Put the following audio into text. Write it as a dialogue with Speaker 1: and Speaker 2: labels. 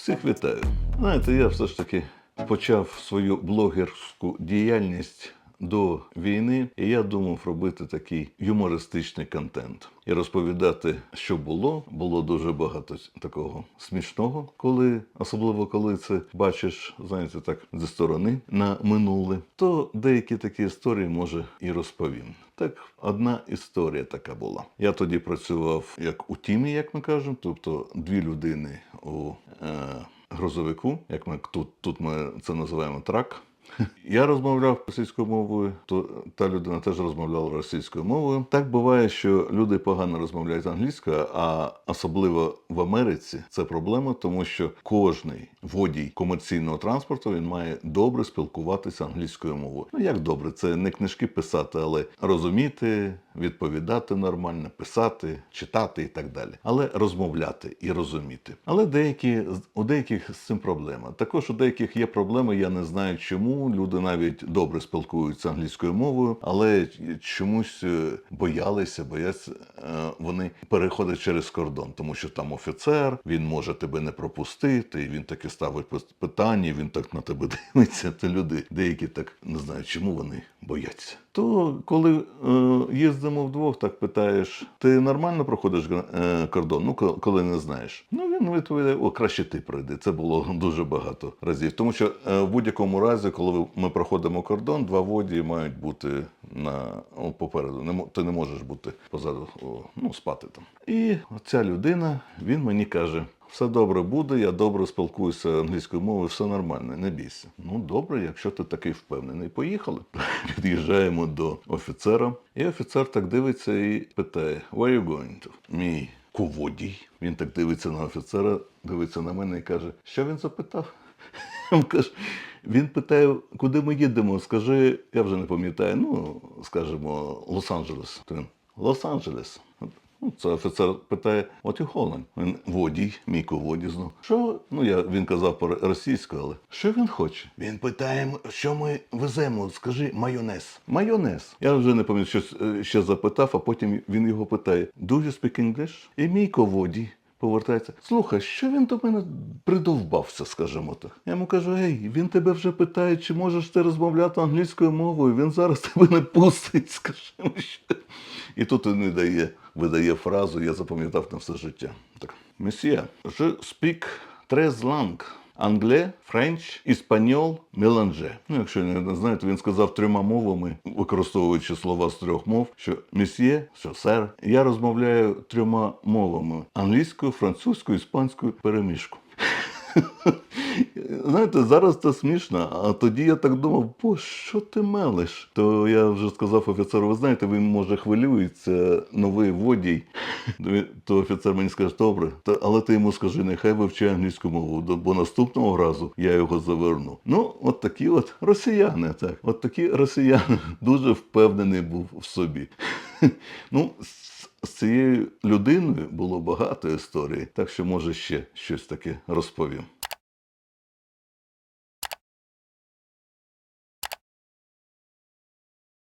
Speaker 1: Всіх вітаю. Знаєте, я все ж таки почав свою блогерську діяльність до війни, і я думав робити такий юмористичний контент і розповідати, що було. Було дуже багато такого смішного, коли, особливо коли це бачиш, знаєте, так зі сторони на минуле. То деякі такі історії може і розповім. Так, одна історія така була. Я тоді працював як у тімі, як ми кажемо, тобто дві людини у грузовику, як ми тут, тут ми це називаємо трак. Я розмовляв російською мовою, то та людина теж розмовляла російською мовою. Так буває, що люди погано розмовляють англійською, а особливо в Америці це проблема, тому що кожний водій комерційного транспорту він має добре спілкуватися англійською мовою. Ну як добре, це не книжки писати, але розуміти, відповідати нормально, писати, читати і так далі. Але розмовляти і розуміти. Але деякі у деяких з цим проблема. Також у деяких є проблеми. Я не знаю, чому люди навіть добре спілкуються англійською мовою, але чомусь е, боялися, бояться е, вони переходять через кордон, тому що там офіцер, він може тебе не пропустити, він таки ставить питання, він так на тебе дивиться. Це люди, деякі так не знаю, чому вони бояться. То коли е, їздимо вдвох, так питаєш, ти нормально проходиш е, кордон? Ну, ко- коли не знаєш. Ну він відповідає: о, краще ти пройди. Це було дуже багато разів. Тому що е, в будь-якому разі, коли ми проходимо кордон, два водії мають бути на о, попереду. Не ти не можеш бути позаду, о, ну спати там. І ця людина, він мені каже. Все добре буде, я добре спілкуюся англійською мовою, все нормально, не бійся. Ну добре, якщо ти такий впевнений, поїхали. Під'їжджаємо до офіцера, і офіцер так дивиться і питає: Where you going to? Мій ководій. Він так дивиться на офіцера, дивиться на мене і каже, що він запитав? Він питає, куди ми їдемо. Скажи, я вже не пам'ятаю, ну, скажімо, Лос-Анджелес. Лос-Анджелес. Ну, це офіцер питає, от і Холланд. Він водій, мій водій знов. Що? Ну я він казав по російською, але що він хоче? Він питає, що ми веземо. Скажи майонез. Майонез. Я вже не пам'ятаю, що е, ще запитав, а потім він його питає: Do you speak English? І мій водій повертається. Слухай, що він до мене придовбався, скажімо так. Я йому кажу: гей, він тебе вже питає, чи можеш ти розмовляти англійською мовою. Він зараз тебе не пустить, скажімо. Що. І тут він видає, видає фразу, я запам'ятав на все життя. Так. Месьє, je speak tres langues. Англе, френч, іспаньол, меланже. Ну, якщо не знаєте, він сказав трьома мовами, використовуючи слова з трьох мов, що месьє, що сер. Я розмовляю трьома мовами: англійською, французькою, іспанською перемішку. Знаєте, зараз це смішно, а тоді я так думав, бо що ти мелиш? То я вже сказав офіцеру, ви знаєте, він може хвилюється, новий водій. То офіцер мені скаже, добре, але ти йому скажи, нехай вивчає англійську мову, бо наступного разу я його заверну. Ну, от такі от росіяни, так. От такі росіяни дуже впевнений був в собі. Ну, з- цією людиною було багато історій, так що може ще щось таке розповім.